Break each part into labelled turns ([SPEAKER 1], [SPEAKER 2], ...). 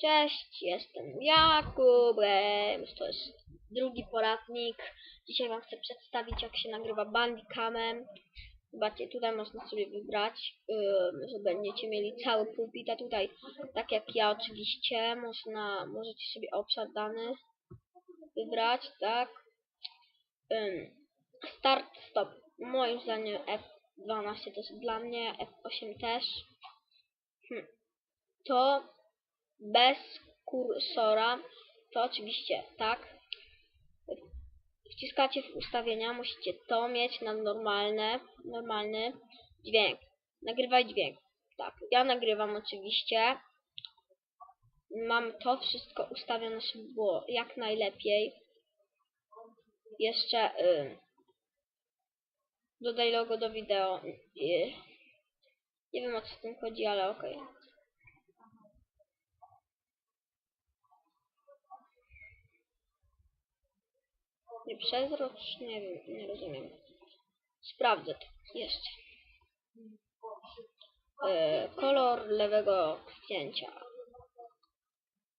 [SPEAKER 1] Cześć, jestem Jakub, Rems, to jest drugi poradnik. Dzisiaj Wam chcę przedstawić, jak się nagrywa bandicamem. Zobaczcie, tutaj można sobie wybrać, ym, że będziecie mieli cały pulpit, a tutaj, tak jak ja oczywiście, można, możecie sobie obszar dany wybrać, tak. Ym, start, stop. Moim zdaniem F12 to jest dla mnie, F8 też. Hm. To bez kursora, to oczywiście tak. Wciskacie w ustawienia, musicie to mieć na normalne, normalny dźwięk. Nagrywaj dźwięk. Tak, ja nagrywam oczywiście. Mam to wszystko ustawione, żeby było jak najlepiej. Jeszcze y, dodaj logo do wideo. Y, nie wiem o co w tym chodzi, ale okej. Nie Nie wiem, nie rozumiem. Sprawdzę to jeszcze. E, kolor lewego zdjęcia.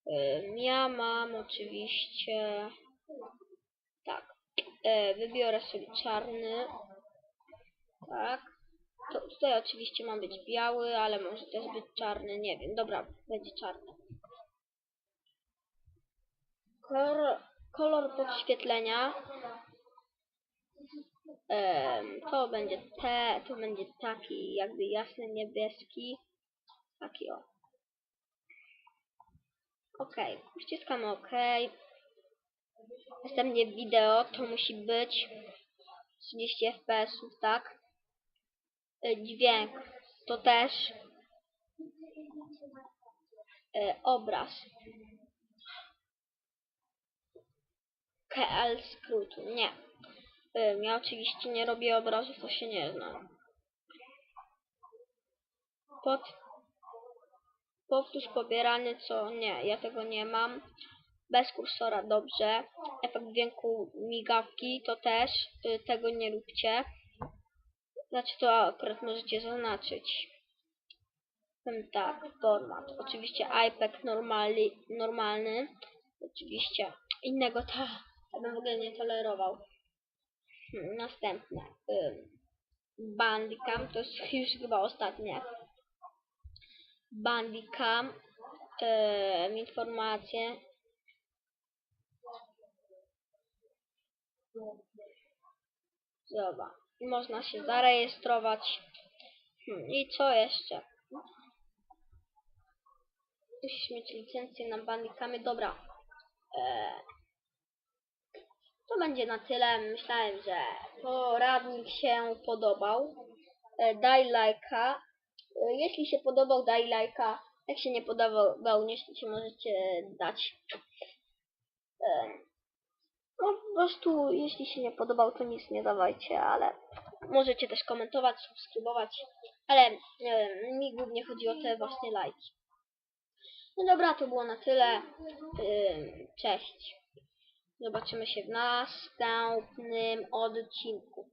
[SPEAKER 1] E, ja mam oczywiście... Tak. E, wybiorę sobie czarny. Tak. To, tutaj oczywiście ma być biały, ale może też być czarny, nie wiem. Dobra, będzie czarny. Kolor, kolor podświetlenia. To będzie te, to będzie taki jakby jasny niebieski. Taki o. Ok, wciskamy ok. Następnie wideo to musi być 30 fps tak? E, dźwięk to też. E, obraz KL skrótu, nie. Ja oczywiście nie robię obrazów, to się nie znam. Pod... Powtórz pobierany, co nie, ja tego nie mam. Bez kursora, dobrze. Efekt dźwięku migawki, to też y, tego nie róbcie. Znaczy to akurat możecie zaznaczyć. Tak, format. Oczywiście iPad normalny, normalny. Oczywiście innego to ja bym w ogóle nie tolerował. Następne. Bandicam, to jest już chyba ostatnie. Bandicam, ym, informacje. Zobacz. Można się zarejestrować. Hmm, I co jeszcze? Musisz mieć licencję na bandicamy. Dobra. Eee, to będzie na tyle. Myślałem, że poradnik się podobał. E, daj lajka. E, jeśli się podobał, daj lajka. Jak się nie podobał, niestety możecie dać. E, no po prostu, jeśli się nie podobał, to nic nie dawajcie, ale możecie też komentować, subskrybować. Ale mi głównie chodzi o te właśnie lajki. No dobra, to było na tyle. Cześć. Zobaczymy się w następnym odcinku.